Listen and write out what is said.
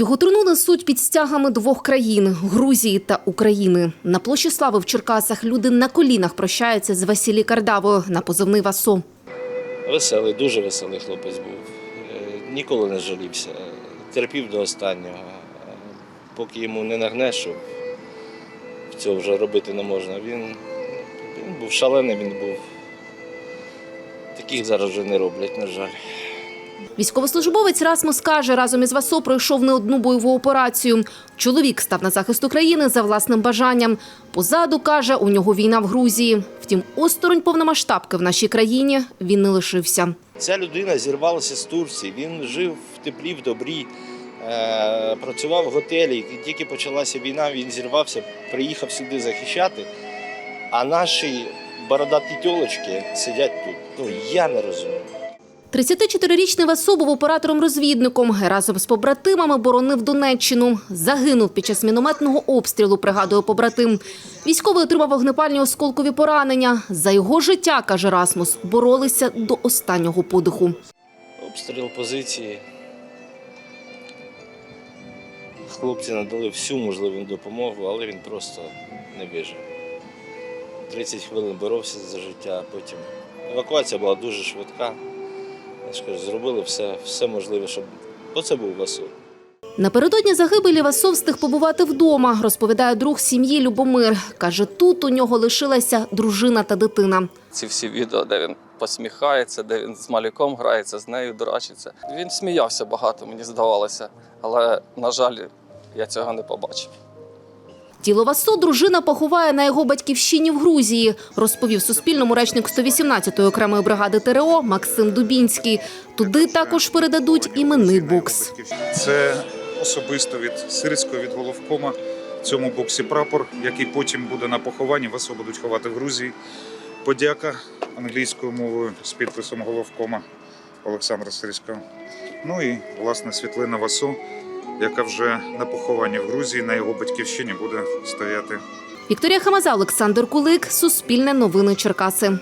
Його труну несуть під стягами двох країн Грузії та України. На площі слави в Черкасах люди на колінах прощаються з Василій Кардавою на позивний Васо. Веселий, дуже веселий хлопець був. Е, Ніколи не жалівся. Терпів до останнього. Поки йому не нагнеш, що цього вже робити не можна. Він, він був шалений, він був. Таких зараз вже не роблять, на жаль. Військовослужбовець Расмус каже, разом із Васо пройшов не одну бойову операцію. Чоловік став на захист України за власним бажанням. Позаду, каже, у нього війна в Грузії. Втім, осторонь повномасштабки в нашій країні він не лишився. Ця людина зірвалася з Турції, він жив в теплі, в добрі, е, працював в готелі. І Тільки почалася війна, він зірвався, приїхав сюди захищати. А наші бородаті тьолочки сидять тут. Ну я не розумію. 34-річний Васо був оператором-розвідником. Разом з побратимами боронив Донеччину. Загинув під час мінометного обстрілу, пригадує побратим. Військовий отримав вогнепальні осколкові поранення. За його життя, каже Расмус, боролися до останнього подиху. Обстріл позиції. Хлопці надали всю можливу допомогу, але він просто не вижив. 30 хвилин боровся за життя, потім евакуація була дуже швидка. Я ж кажу, зробили все, все можливе, щоб. Бо це був Василь. Напередодні загибелі Васо встиг побувати вдома, розповідає друг сім'ї Любомир. Каже, тут у нього лишилася дружина та дитина. ці всі відео, де він посміхається, де він з малюком грається, з нею дурачиться. Він сміявся багато, мені здавалося, але, на жаль, я цього не побачив. Тіло Васо дружина поховає на його батьківщині в Грузії, розповів Суспільному речник 118-ї окремої бригади ТРО Максим Дубінський. Туди також передадуть іменний бокс. Це особисто від сирського від головкома. В цьому боксі прапор, який потім буде на похованні. Вас будуть ховати в Грузії. Подяка англійською мовою з підписом головкома Олександра Сирського. Ну і власне світлина Васо, яка вже на похованні в Грузії на його батьківщині буде стояти. Вікторія Хамаза, Олександр Кулик, Суспільне новини Черкаси.